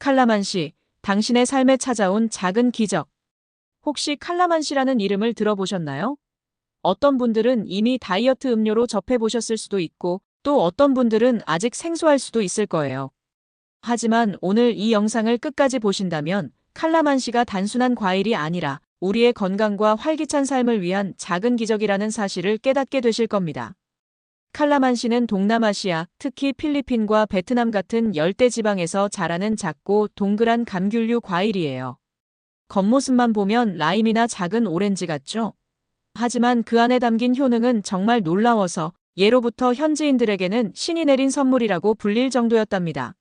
칼라만 씨, 당신의 삶에 찾아온 작은 기적. 혹시 칼라만 씨라는 이름을 들어보셨나요? 어떤 분들은 이미 다이어트 음료로 접해보셨을 수도 있고 또 어떤 분들은 아직 생소할 수도 있을 거예요. 하지만 오늘 이 영상을 끝까지 보신다면 칼라만 씨가 단순한 과일이 아니라 우리의 건강과 활기찬 삶을 위한 작은 기적이라는 사실을 깨닫게 되실 겁니다. 칼라만 씨는 동남아시아, 특히 필리핀과 베트남 같은 열대 지방에서 자라는 작고 동그란 감귤류 과일이에요. 겉모습만 보면 라임이나 작은 오렌지 같죠? 하지만 그 안에 담긴 효능은 정말 놀라워서 예로부터 현지인들에게는 신이 내린 선물이라고 불릴 정도였답니다.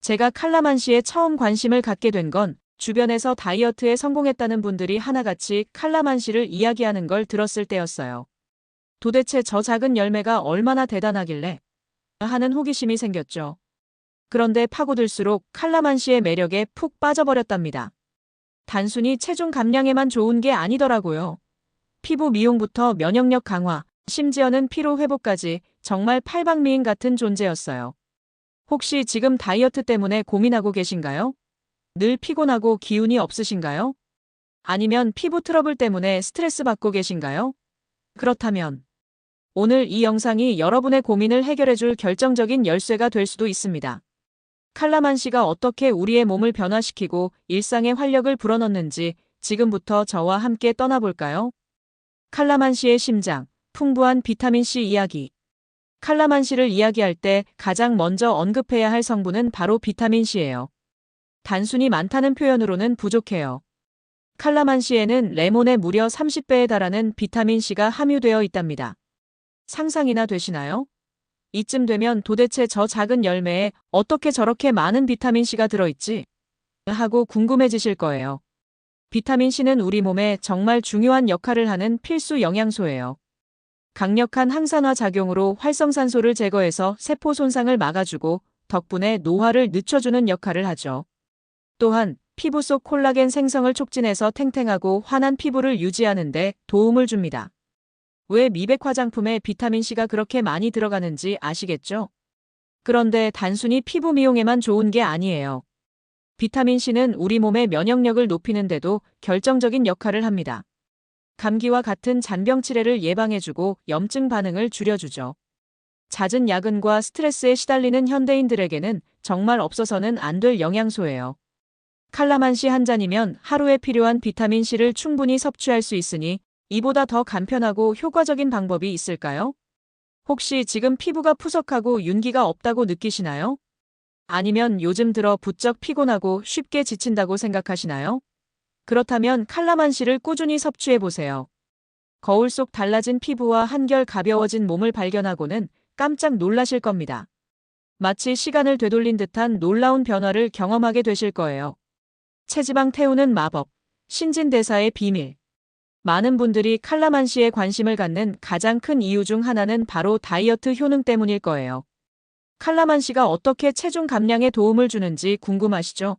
제가 칼라만 씨에 처음 관심을 갖게 된 건 주변에서 다이어트에 성공했다는 분들이 하나같이 칼라만 씨를 이야기하는 걸 들었을 때였어요. 도대체 저 작은 열매가 얼마나 대단하길래 하는 호기심이 생겼죠. 그런데 파고들수록 칼라만 씨의 매력에 푹 빠져버렸답니다. 단순히 체중 감량에만 좋은 게 아니더라고요. 피부 미용부터 면역력 강화, 심지어는 피로 회복까지 정말 팔방미인 같은 존재였어요. 혹시 지금 다이어트 때문에 고민하고 계신가요? 늘 피곤하고 기운이 없으신가요? 아니면 피부 트러블 때문에 스트레스 받고 계신가요? 그렇다면 오늘 이 영상이 여러분의 고민을 해결해줄 결정적인 열쇠가 될 수도 있습니다. 칼라만 씨가 어떻게 우리의 몸을 변화시키고 일상에 활력을 불어넣는지 지금부터 저와 함께 떠나볼까요? 칼라만 씨의 심장, 풍부한 비타민C 이야기. 칼라만 씨를 이야기할 때 가장 먼저 언급해야 할 성분은 바로 비타민C예요. 단순히 많다는 표현으로는 부족해요. 칼라만 씨에는 레몬의 무려 30배에 달하는 비타민C가 함유되어 있답니다. 상상이나 되시나요? 이쯤 되면 도대체 저 작은 열매에 어떻게 저렇게 많은 비타민C가 들어있지? 하고 궁금해지실 거예요. 비타민C는 우리 몸에 정말 중요한 역할을 하는 필수 영양소예요. 강력한 항산화 작용으로 활성산소를 제거해서 세포 손상을 막아주고 덕분에 노화를 늦춰주는 역할을 하죠. 또한 피부 속 콜라겐 생성을 촉진해서 탱탱하고 환한 피부를 유지하는 데 도움을 줍니다. 왜 미백 화장품에 비타민C가 그렇게 많이 들어가는지 아시겠죠? 그런데 단순히 피부 미용에만 좋은 게 아니에요. 비타민C는 우리 몸의 면역력을 높이는데도 결정적인 역할을 합니다. 감기와 같은 잔병 치레를 예방해주고 염증 반응을 줄여주죠. 잦은 야근과 스트레스에 시달리는 현대인들에게는 정말 없어서는 안 될 영양소예요. 칼라만시 한 잔이면 하루에 필요한 비타민C를 충분히 섭취할 수 있으니 이보다 더 간편하고 효과적인 방법이 있을까요? 혹시 지금 피부가 푸석하고 윤기가 없다고 느끼시나요? 아니면 요즘 들어 부쩍 피곤하고 쉽게 지친다고 생각하시나요? 그렇다면 칼라만시를 꾸준히 섭취해 보세요. 거울 속 달라진 피부와 한결 가벼워진 몸을 발견하고는 깜짝 놀라실 겁니다. 마치 시간을 되돌린 듯한 놀라운 변화를 경험하게 되실 거예요. 체지방 태우는 마법, 신진대사의 비밀. 많은 분들이 칼라만시에 관심을 갖는 가장 큰 이유 중 하나는 바로 다이어트 효능 때문일 거예요. 칼라만시가 어떻게 체중 감량에 도움을 주는지 궁금하시죠?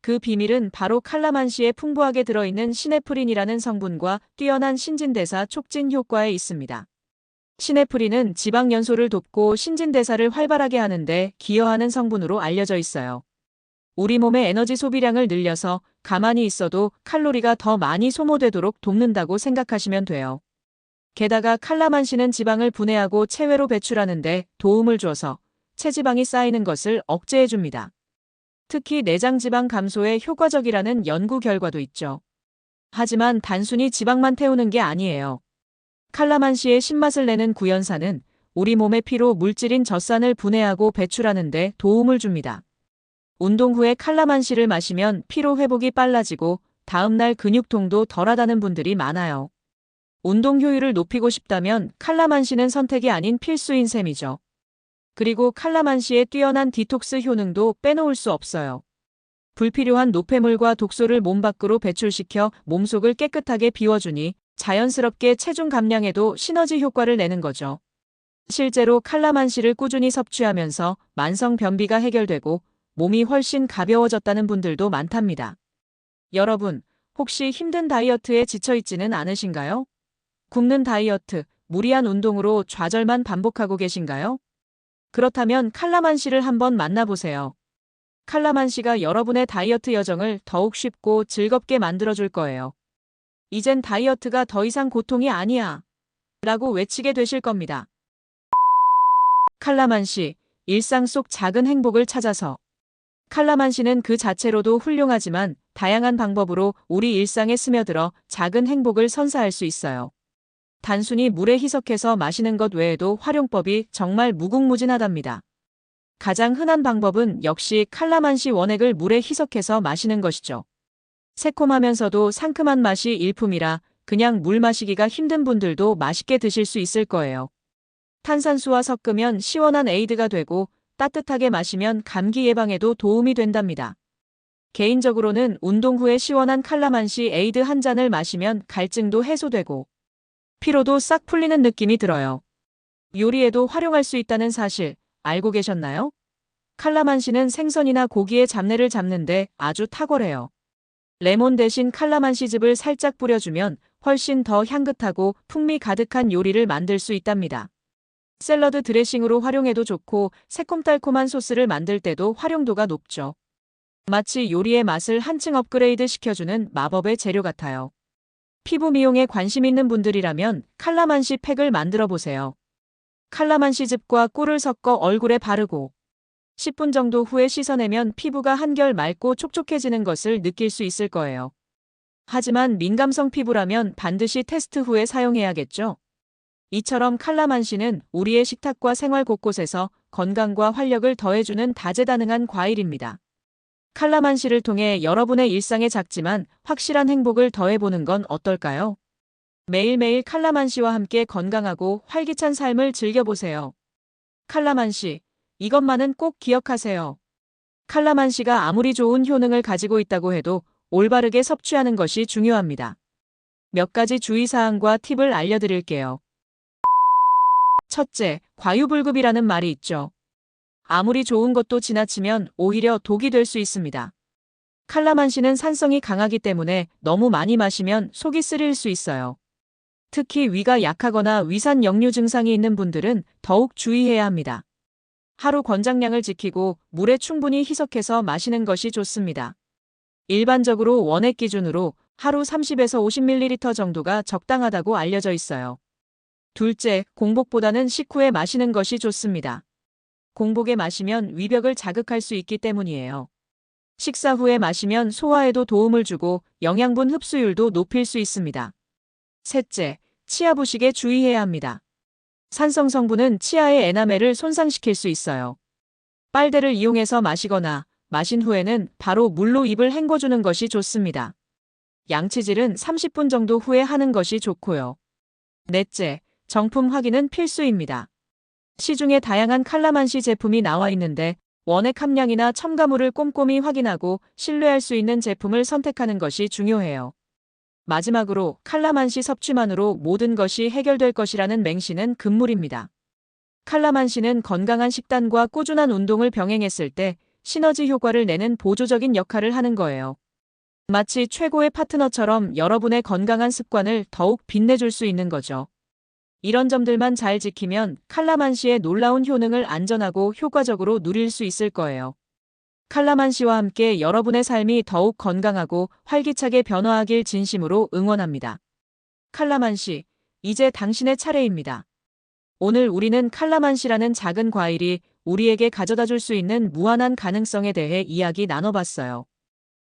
그 비밀은 바로 칼라만시에 풍부하게 들어있는 시네프린이라는 성분과 뛰어난 신진대사 촉진 효과에 있습니다. 시네프린은 지방 연소를 돕고 신진대사를 활발하게 하는데 기여하는 성분으로 알려져 있어요. 우리 몸의 에너지 소비량을 늘려서 가만히 있어도 칼로리가 더 많이 소모되도록 돕는다고 생각하시면 돼요. 게다가 칼라만시는 지방을 분해하고 체외로 배출하는데 도움을 줘서 체지방이 쌓이는 것을 억제해줍니다. 특히 내장지방 감소에 효과적이라는 연구 결과도 있죠. 하지만 단순히 지방만 태우는 게 아니에요. 칼라만시의 신맛을 내는 구연산은 우리 몸의 피로 물질인 젖산을 분해하고 배출하는 데 도움을 줍니다. 운동 후에 칼라만시를 마시면 피로 회복이 빨라지고 다음날 근육통도 덜하다는 분들이 많아요. 운동 효율을 높이고 싶다면 칼라만시는 선택이 아닌 필수인 셈이죠. 그리고 칼라만시의 뛰어난 디톡스 효능도 빼놓을 수 없어요. 불필요한 노폐물과 독소를 몸 밖으로 배출시켜 몸속을 깨끗하게 비워주니 자연스럽게 체중 감량에도 시너지 효과를 내는 거죠. 실제로 칼라만시를 꾸준히 섭취하면서 만성 변비가 해결되고 몸이 훨씬 가벼워졌다는 분들도 많답니다. 여러분, 혹시 힘든 다이어트에 지쳐있지는 않으신가요? 굶는 다이어트, 무리한 운동으로 좌절만 반복하고 계신가요? 그렇다면 칼라만시를 한번 만나보세요. 칼라만시가 여러분의 다이어트 여정을 더욱 쉽고 즐겁게 만들어줄 거예요. 이젠 다이어트가 더 이상 고통이 아니야. 라고 외치게 되실 겁니다. 칼라만시, 일상 속 작은 행복을 찾아서. 칼라만 시는 그 자체로도 훌륭하지만 다양한 방법으로 우리 일상에 스며들어 작은 행복을 선사할 수 있어요. 단순히 물에 희석해서 마시는 것 외에도 활용법이 정말 무궁무진하답니다. 가장 흔한 방법은 역시 칼라만시 원액을 물에 희석해서 마시는 것이죠. 새콤하면서도 상큼한 맛이 일품이라 그냥 물 마시기가 힘든 분들도 맛있게 드실 수 있을 거예요. 탄산수와 섞으면 시원한 에이드가 되고 따뜻하게 마시면 감기 예방에도 도움이 된답니다. 개인적으로는 운동 후에 시원한 칼라만시 에이드 한 잔을 마시면 갈증도 해소되고 피로도 싹 풀리는 느낌이 들어요. 요리에도 활용할 수 있다는 사실 알고 계셨나요? 칼라만시는 생선이나 고기의 잡내를 잡는데 아주 탁월해요. 레몬 대신 칼라만시즙을 살짝 뿌려주면 훨씬 더 향긋하고 풍미 가득한 요리를 만들 수 있답니다. 샐러드 드레싱으로 활용해도 좋고 새콤달콤한 소스를 만들 때도 활용도가 높죠. 마치 요리의 맛을 한층 업그레이드 시켜주는 마법의 재료 같아요. 피부 미용에 관심 있는 분들이라면 칼라만시 팩을 만들어 보세요. 칼라만시즙과 꿀을 섞어 얼굴에 바르고 10분 정도 후에 씻어내면 피부가 한결 맑고 촉촉해지는 것을 느낄 수 있을 거예요. 하지만 민감성 피부라면 반드시 테스트 후에 사용해야겠죠. 이처럼 칼라만시는 우리의 식탁과 생활 곳곳에서 건강과 활력을 더해주는 다재다능한 과일입니다. 칼라만시를 통해 여러분의 일상에 작지만 확실한 행복을 더해보는 건 어떨까요? 매일매일 칼라만시와 함께 건강하고 활기찬 삶을 즐겨보세요. 칼라만시, 이것만은 꼭 기억하세요. 칼라만시가 아무리 좋은 효능을 가지고 있다고 해도 올바르게 섭취하는 것이 중요합니다. 몇 가지 주의사항과 팁을 알려드릴게요. 첫째, 과유불급이라는 말이 있죠. 아무리 좋은 것도 지나치면 오히려 독이 될 수 있습니다. 칼라만시는 산성이 강하기 때문에 너무 많이 마시면 속이 쓰릴 수 있어요. 특히 위가 약하거나 위산 역류 증상이 있는 분들은 더욱 주의해야 합니다. 하루 권장량을 지키고 물에 충분히 희석해서 마시는 것이 좋습니다. 일반적으로 원액 기준으로 하루 30에서 50ml 정도가 적당하다고 알려져 있어요. 둘째, 공복보다는 식후에 마시는 것이 좋습니다. 공복에 마시면 위벽을 자극할 수 있기 때문이에요. 식사 후에 마시면 소화에도 도움을 주고 영양분 흡수율도 높일 수 있습니다. 셋째, 치아 부식에 주의해야 합니다. 산성 성분은 치아의 에나멜을 손상시킬 수 있어요. 빨대를 이용해서 마시거나 마신 후에는 바로 물로 입을 헹궈주는 것이 좋습니다. 양치질은 30분 정도 후에 하는 것이 좋고요. 넷째, 정품 확인은 필수입니다. 시중에 다양한 칼라만시 제품이 나와 있는데 원액 함량이나 첨가물을 꼼꼼히 확인하고 신뢰할 수 있는 제품을 선택하는 것이 중요해요. 마지막으로 칼라만시 섭취만으로 모든 것이 해결될 것이라는 맹신은 금물입니다. 칼라만시는 건강한 식단과 꾸준한 운동을 병행했을 때 시너지 효과를 내는 보조적인 역할을 하는 거예요. 마치 최고의 파트너처럼 여러분의 건강한 습관을 더욱 빛내줄 수 있는 거죠. 이런 점들만 잘 지키면 칼라만시의 놀라운 효능을 안전하고 효과적으로 누릴 수 있을 거예요. 칼라만시와 함께 여러분의 삶이 더욱 건강하고 활기차게 변화하길 진심으로 응원합니다. 칼라만시, 이제 당신의 차례입니다. 오늘 우리는 칼라만시라는 작은 과일이 우리에게 가져다 줄 수 있는 무한한 가능성에 대해 이야기 나눠봤어요.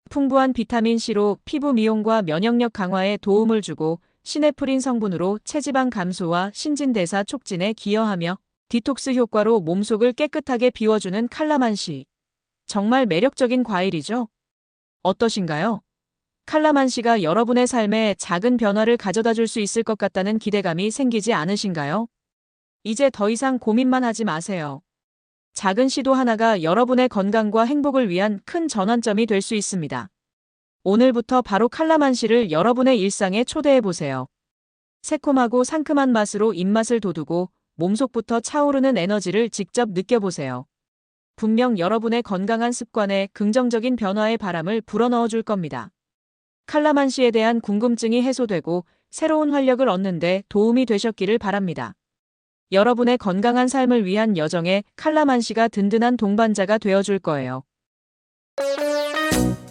풍부한 비타민C로 피부 미용과 면역력 강화에 도움을 주고 시네프린 성분으로 체지방 감소와 신진대사 촉진에 기여하며 디톡스 효과로 몸속을 깨끗하게 비워주는 칼라만시. 정말 매력적인 과일이죠? 어떠신가요? 칼라만시가 여러분의 삶에 작은 변화를 가져다 줄 수 있을 것 같다는 기대감이 생기지 않으신가요? 이제 더 이상 고민만 하지 마세요. 작은 시도 하나가 여러분의 건강과 행복을 위한 큰 전환점이 될 수 있습니다. 오늘부터 바로 칼라만시를 여러분의 일상에 초대해 보세요. 새콤하고 상큼한 맛으로 입맛을 돋우고 몸속부터 차오르는 에너지를 직접 느껴보세요. 분명 여러분의 건강한 습관에 긍정적인 변화의 바람을 불어넣어 줄 겁니다. 칼라만시에 대한 궁금증이 해소되고 새로운 활력을 얻는데 도움이 되셨기를 바랍니다. 여러분의 건강한 삶을 위한 여정에 칼라만시가 든든한 동반자가 되어줄 거예요. 네.